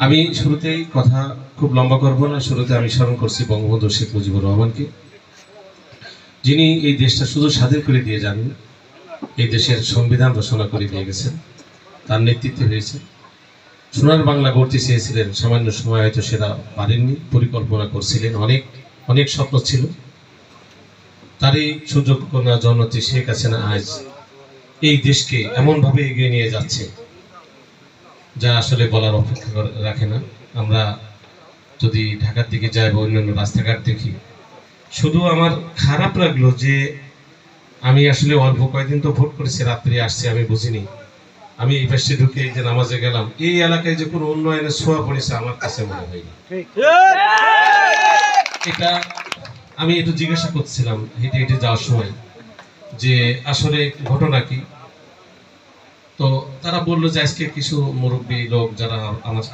আমি শুরুতেই কথা খুব লম্বা করব না, শুরুতে আমি স্মরণ করছি বঙ্গবন্ধু শেখ মুজিবুর রহমানকে, যিনি এই দেশটা শুধু স্বাধীন করে দিয়ে যান এই দেশের সংবিধান রচনা করে দিয়ে গেছেন, তার নেতৃত্বে হয়েছে। সোনার বাংলা গড়তে চেয়েছিলেন, সামান্য সময় হয়তো সেটা পারেননি, পরিকল্পনা করছিলেন, অনেক অনেক স্বপ্ন ছিল। তারই সুযোগ কন্যা জনতি শেখ হাসিনা আজ এই দেশকে এমনভাবে এগিয়ে নিয়ে যাচ্ছে। যা আসলে বলার অপেক্ষা রাখে না। আমরা যদি ঢাকার দিকে যাই বা অন্যান্য রাস্তাঘাট দেখি শুধু আমার খারাপ লাগল যে আমি আসলে অল্প কয়েকদিন তো ভোট করেছি রাত্রে আসছি আমি বুঝিনি। আমি এই পাশে ঢুকে এই যে নামাজে গেলাম এই এলাকায় যে কোনো উন্নয়নের ছোঁয়া পড়েছে আমার কাছে মনে হয়নি এটা আমি একটু জিজ্ঞাসা করছিলাম হেঁটে হেঁটে যাওয়ার সময় যে আসলে ঘটনা কি? তো তারা বলল যে আজকে কিছু মুরব্বী লোক যারা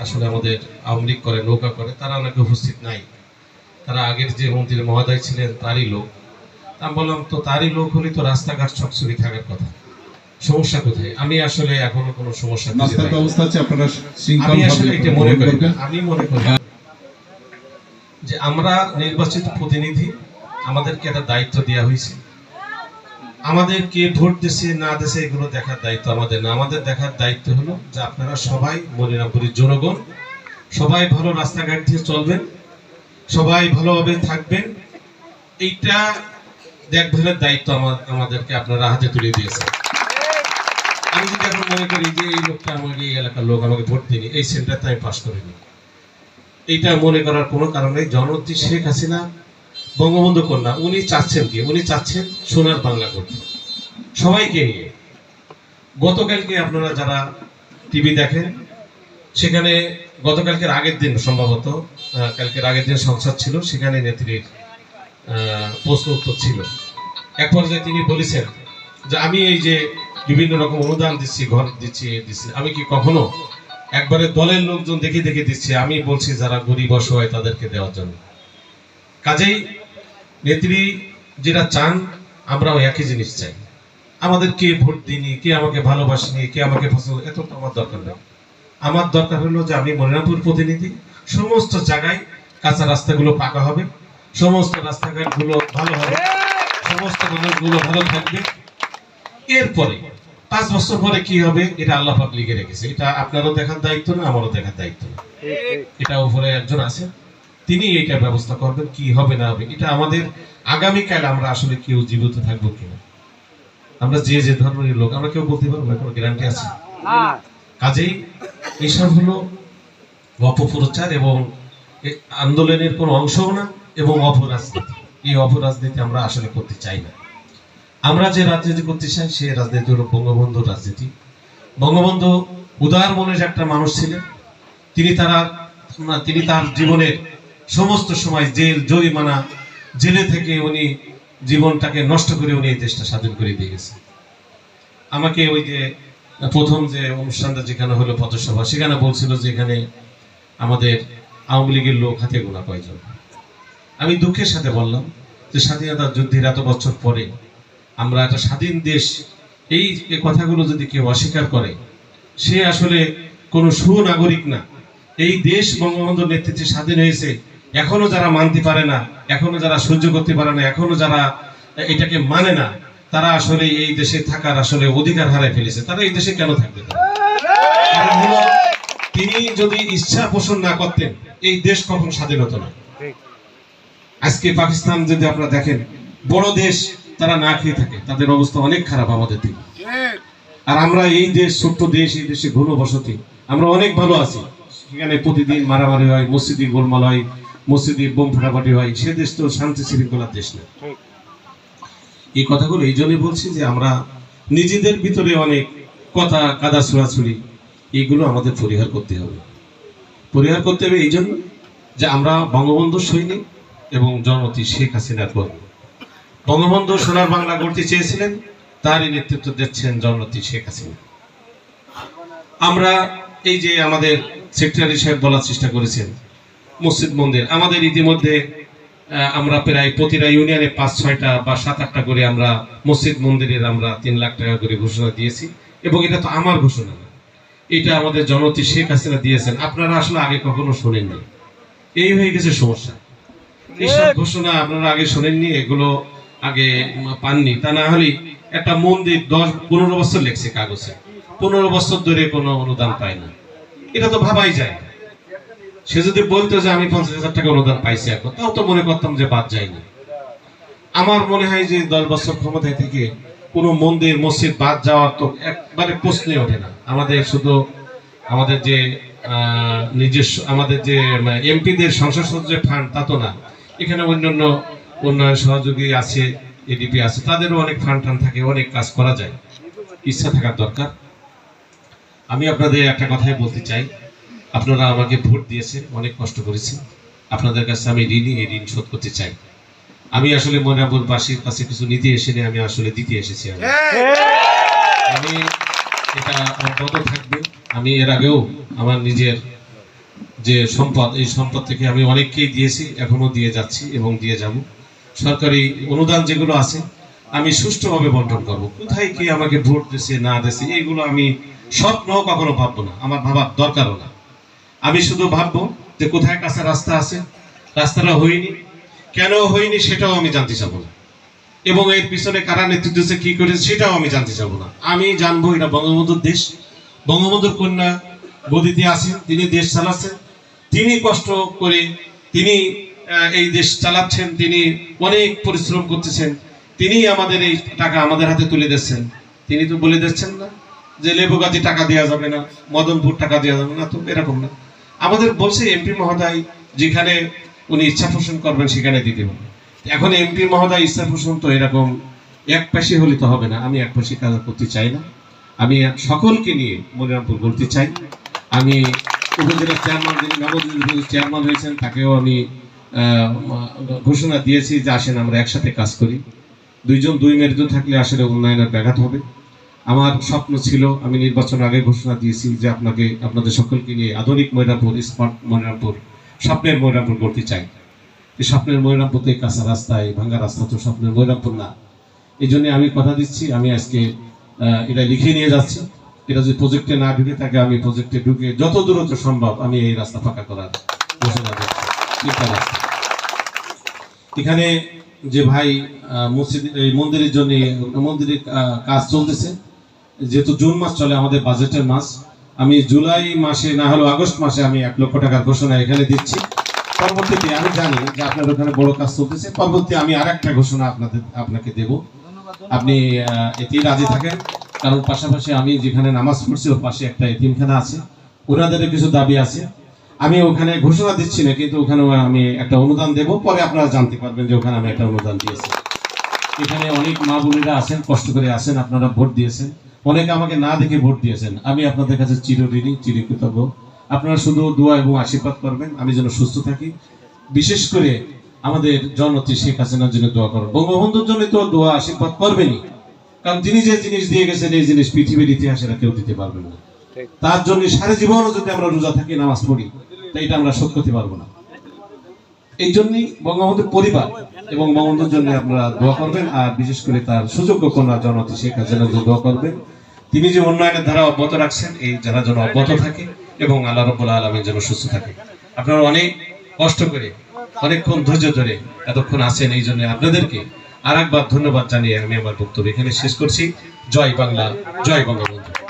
আসলে আমাদের আওয়ামী লীগ করে নৌকা করে তারা নাকি উপস্থিত নাই। তারা আগের যে মন্ত্রী মহোদয় ছিলেন তারই লোক। আমি বললাম তো তারই লোক হলে তো রাস্তাঘাট চকচকি থাকার কথা। সমস্যা কোথায়? আমি আসলে এখনও কোনো সমস্যা খুঁজে ব্যবস্থা আছে আপনারা আমি আসলে এটা মনে করি আমি মনে করি যে আমরা নির্বাচিত প্রতিনিধি আমাদেরকে একটা দায়িত্ব দেওয়া হয়েছে। আমাদের কে ভোট দিছে না দিছে এগুলো দেখার দায়িত্ব আমাদের না। আমাদের দেখার দায়িত্ব হলো যে আপনারা সবাই মনিরামপুরের জনগণ, সবাই ভালো রাস্তাঘাট দিয়ে চলবেন, সবাই ভালোভাবে থাকবেন। এইটা দেখভালের দায়িত্ব আমা- আমাদেরকে আপনারা হাতে তুলে দিয়েছেন। আমি যদি এখন মনে করি যে এই লোকটা আমাকে, এই এলাকার লোক আমাকে ভোট দিনি এই সেন্টারটা আমি পাশ করিনি। এইটা মনে করার কোনো কারণ নেই। জননেত্রী শেখ হাসিনা বঙ্গবন্ধু কন্যা, উনি চাচ্ছেন কি? উনি চাচ্ছেন সোনার বাংলা করতে। সবাইকে নিয়ে। গতকালকে আপনারা যারা টিভি দেখেন, সেখানে গতকালকের আগের দিন সম্ভবত কালকের আগের দিন সংসদ ছিল, সেখানে নেত্রীর প্রশ্ন উত্তর ছিল। এক পর্যায়ে তিনি বলেছেন যে, আমি এই যে বিভিন্ন রকম অনুদান দিচ্ছি, ঘর দিচ্ছি দিচ্ছি, আমি কি কখনো একবারে দলের লোকজন দেখে দেখে দিচ্ছি? আমি বলছি যারা গরিব অসহায় তাদেরকে দেওয়ার জন্য। কাজেই নেত্রী যেটা চান আমরাও একই জিনিস চাই। আমাদের কে ভোট দিনি কে আমাকে ভালোবাসেনি কে আমাকে পছন্দ এত তো আমার দরকার নেই। আমার দরকার হলো যে আমি মনিরামপুর প্রতিনিধি সমস্ত জায়গায় কাঁচা রাস্তাগুলো পাকা হবে সমস্ত রাস্তাঘাটগুলো ভালো হবে সমস্ত মানুষগুলো ভালো থাকবে। এরপরে পাঁচ বছর পরে কি হবে এটা আল্লাহ পাক লিখে রেখেছে। এটা আপনারও দেখার দায়িত্ব না আমারও দেখার দায়িত্ব না। এটা উপরে একজন আছেন তিনি এইটা ব্যবস্থা করবেন কি হবে না হবে এটা আমাদের আগামীকাল আমরা আসলে কেউ জীবিত থাকব কিনা। আমরা যে যে ধর্মের লোক আমরা কেউ বলতে পারব না কোনো গ্যারান্টি আছে? কাজেই এসব হলো অপপ্রচার এবং আন্দোলনের কোনো অংশও না এবং অপরাজনীতি। এই অপরাজনীতি আমরা আসলে করতে চাই না। আমরা যে রাজনীতি করতে চাই সেই রাজনীতি হলো বঙ্গবন্ধুর রাজনীতি। বঙ্গবন্ধু উদার মনের একটা মানুষ ছিলেন। তিনি তারা তিনি তার জীবনের সমস্ত সময় জেল, জরিমানা, জেলে থেকে উনি জীবনটাকে নষ্ট করে উনি এই দেশটা স্বাধীন করে দিয়ে গেছেন আমাকে ওই যে প্রথম যে অনুষ্ঠানটা যেখানে হলো পথসভা, সেখানে বলছিল যে এখানে আমাদের আওয়ামী লীগের লোক হাতে গোনা কয়জন? আমি দুঃখের সাথে বললাম যে স্বাধীনতা যুদ্ধের এত বছর পরে আমরা একটা স্বাধীন দেশ, এই কথাগুলো যদি কেউ অস্বীকার করে, সে আসলে কোনো সুনাগরিক না। এই দেশ বঙ্গবন্ধুর নেতৃত্বে স্বাধীন হয়েছে এখনও যারা মানতে পারে না, এখনও যারা সহ্য করতে পারে না, এখনও যারা এটাকে মানে না, তারা আসলে এই দেশে থাকার আসলে অধিকার হারায় ফেলেছে। তারা এই দেশে কেন থাকবে? তিনি যদি ইচ্ছা পোষণ না করতেন, এই দেশ কখন স্বাধীন হতো না। আজকে পাকিস্তান যদি আপনারা দেখেন, বড় দেশ, তারা না খেয়ে থাকে। তাদের অবস্থা অনেক খারাপ আমাদের থেকে আর আমরা এই দেশ, ছোট্ট দেশ, এই দেশে ঘনবসতি আমরা অনেক ভালো আছি। সেখানে প্রতিদিন মারামারি হয়, মসজিদে গোলমাল হয় মসজিদে বোম ফাটাফাটি হয় সে দেশ তো শান্তি শৃঙ্খলার দেশ না। এই কথাগুলো এই জন্যই বলছি যে আমরা নিজেদের ভিতরে অনেক কথা, কাদা ছোড়াছুড়ি, এইগুলো আমাদের পরিহার করতে হবে। পরিহার করতে হবে এই জন্য যে আমরা বঙ্গবন্ধু সৈনিক এবং জনতি শেখ হাসিনার কর্মী। বঙ্গবন্ধু সোনার বাংলা গড়তে চেয়েছিলেন, তারই নেতৃত্ব দিচ্ছেন জননেত্রী শেখ হাসিনা। আমরা এই যে আমাদের সেক্রেটারি সাহেব বলার চেষ্টা করেছেন মসজিদ মন্দির। আমাদের ইতিমধ্যে আমরা প্রায় প্রতিটা ইউনিয়নে পাঁচ ছয়টা বা সাত আটটা করে আমরা মসজিদ মন্দিরের আমরা তিন লাখ টাকা করে ঘোষণা দিয়েছি। এবং এটা তো আমার ঘোষণা না। এটা আমাদের জনতি শেখ হাসিনা দিয়েছেন। আপনারা আসলে আগে কখনো শোনেননি। এই হয়ে গেছে সমস্যা। এইসব ঘোষণা আপনারা আগে শোনেননি এগুলো আগে পাননি। তা না হলে একটা মন্দির দশ পনেরো বছর লেগছে কাগজে। পনেরো বছর ধরে কোনো অনুদান পায় না। এটা তো ভাবাই যায়। সে যদি বলতো যে আমি পঞ্চাশ হাজার টাকা অনুদান পাইছি এখন, তাও তো মনে করতাম যে বাদ যায়নি। আমার মনে হয় যে দশ বছর ক্ষমতায় থেকে কোনো মন্দির, মসজিদ বাদ যাওয়ার তো একবারে প্রশ্নই ওঠে না। আমাদের শুধু আমাদের যে নিজস্ব, আমাদের যে এমপিদের সংসদ সদস্যের ফান্ড তা তো না। এখানে অন্যান্য উন্নয়ন সহযোগী আছে এডিপি আছে, তাদেরও অনেক ফান্ড টান থাকে, অনেক কাজ করা যায়। ইচ্ছা থাকার দরকার। আমি আপনাদের একটা কথাই বলতে চাই। আপনারা আমাকে ভোট দিয়েছেন অনেক কষ্ট করেছেন। আপনাদের কাছে আমি ঋণই এই ঋণ শোধ করতে চাই। আমি আসলে ময়নাপুরবাসীর কাছে কিছু নিতে এসেনি আমি আসলে দিতে এসেছি আমি। আমি এটা অব্যাহত থাকবে। আমি এর আগেও আমার নিজের যে সম্পদ এই সম্পদ থেকে আমি অনেককেই দিয়েছি এখনও দিয়ে যাচ্ছি এবং দিয়ে যাব। সরকারি অনুদান যেগুলো আছে আমি সুষ্ঠুভাবে বন্টন করব। কোথায় কে আমাকে ভোট দিছে না দিছে এইগুলো আমি স্বপ্ন কখনো ভাববো না। আমার ভাবার দরকারও না। আমি শুধু ভাববো যে কোথায় কাছে রাস্তা আছে, রাস্তাটা হয়নি। কেন হয়নি সেটাও আমি জানতে চাবো না। এবং এর পিছনে কারা নেতৃত্ব দিচ্ছে কি করেছে, সেটাও আমি জানতে চাবো না। আমি জানব এটা বঙ্গবন্ধুর দেশ। বঙ্গবন্ধুর কন্যা গদিতে আছেন তিনি দেশ চালাচ্ছেন। তিনি কষ্ট করে তিনি এই দেশ চালাচ্ছেন, তিনি অনেক পরিশ্রম করতেছেন। তিনি আমাদের এই টাকা আমাদের হাতে তুলে দিচ্ছেন। তিনি তো বলে দিচ্ছেন না যে লেবুগাতি টাকা দেওয়া যাবে না, মদনপুর টাকা দেওয়া যাবে না, তো এরকম না। আমাদের বলছে এমপি মহোদয়, যেখানে উনি ইচ্ছা পোষণ করবেন সেখানে দিতে হবে। এখন এমপি মহোদয় ইচ্ছা পোষণ তো এরকম এক পাশে হলে তো হবে না। আমি এক পাশে কাজ করতে চাই না। আমি সকলকে নিয়ে মনিরামপুর বলতে চাই। আমি উপজেলার চেয়ারম্যান, যিনি নবদিন চেয়ারম্যান হয়েছেন, তাকেও আমি ঘোষণা দিয়েছি যে আসেন, আমরা একসাথে কাজ করি। দুইজন, দুই মেরুদণ্ড থাকলে আসলে উন্নয়নের ব্যাঘাত হবে। আমার স্বপ্ন ছিল, আমি নির্বাচন আগে ঘোষণা দিয়েছি যে আপনাকে, আপনাদের সকলকে নিয়ে আধুনিক ময়নাপুর, স্মার্ট ময়নাপুর, স্বপ্নের ময়নাপুর করতে চাই। এই স্বপ্নের ময়নাপুর তো কাঁচা রাস্তায় ভাঙ্গা রাস্তা তো স্বপ্নের ময়নাপুর না। এই জন্য আমি কথা দিচ্ছি, আমি আজকে এটা লিখে নিয়ে যাচ্ছি। এটা যদি প্রজেক্টে না ঢুকে থাকে, আমি প্রজেক্টে ঢুকে যত দূরত্ব সম্ভব আমি এই রাস্তা ফাঁকা করার ঘোষণা দিচ্ছি। এখানে যে ভাই মসজিদ, এই মন্দিরের জন্য মন্দিরের কাজ চলতেছে যেহেতু জুন মাস চলে, আমাদের বাজেটের মাস, আমি জুলাই মাসে না হলেও আগস্ট মাসে আমি এক লক্ষ টাকার ঘোষণা এখানে দিচ্ছি। পরবর্তীতে আমি জানি যে আপনার ওখানে বড় কাজ চলতেছে। পরবর্তী আমি আর একটা ঘোষণা আপনাদের, আপনাকে দেব। আপনি এতেই রাজি থাকেন। কারণ পাশাপাশি আমি যেখানে নামাজ পড়ছি, ওর পাশে একটা এতিমখানা আছে। ওনাদের কিছু দাবি আছে। আমি ওখানে ঘোষণা দিচ্ছি না, কিন্তু ওখানে আমি একটা অনুদান দেব। পরে আপনারা জানতে পারবেন যে ওখানে আমি একটা অনুদান দিয়েছি। এখানে অনেক মা বোনেরা আছেন, কষ্ট করে আসেন আপনারা ভোট দিয়েছেন। অনেকে আমাকে না দেখে ভোট দিয়েছেন। আমি আপনাদের কাছে চিরঋণী চিরকৃতজ্ঞ। আপনারা শুধু দোয়া এবং আশীর্বাদ করবেন। আমি যেন সুস্থ থাকি। বিশেষ করে আমাদের জননেত্রী শেখ হাসিনার জন্য দোয়া করবেন বঙ্গবন্ধুর জন্য তো দোয়া আশীর্বাদ করবেনই। কারণ তিনি যে জিনিস দিয়ে গেছেন এই জিনিস পৃথিবীর ইতিহাসে কেউ দিতে পারবেন না। তার জন্য সারা জীবনও যদি আমরা রোজা থাকি নামাজ পড়ি তো এটা আমরা শোধ করতে পারব না। এই জন্যই বঙ্গবন্ধুর পরিবার এবং বঙ্গবন্ধুর জন্য আপনারা দোয়া করবেন। আর বিশেষ করে তার সুযোগ্য কন্যা জনতি শেখ হাসিনার জন্য দোয়া করবেন। তিনি যে উন্নয়নের ধারা অব্যাহত রাখছেন, এই যারা যেন অব্যাহত থাকে এবং আল্লাহ রব্বুল আলমীর যেন সুস্থ থাকে। আপনারা অনেক কষ্ট করে, অনেকক্ষণ ধৈর্য ধরে এতক্ষণ আছেন, এই জন্য আপনাদেরকে আর একবার ধন্যবাদ জানিয়ে আমি আমার বক্তব্য এখানে শেষ করছি। জয় বাংলা, জয় বঙ্গবন্ধু।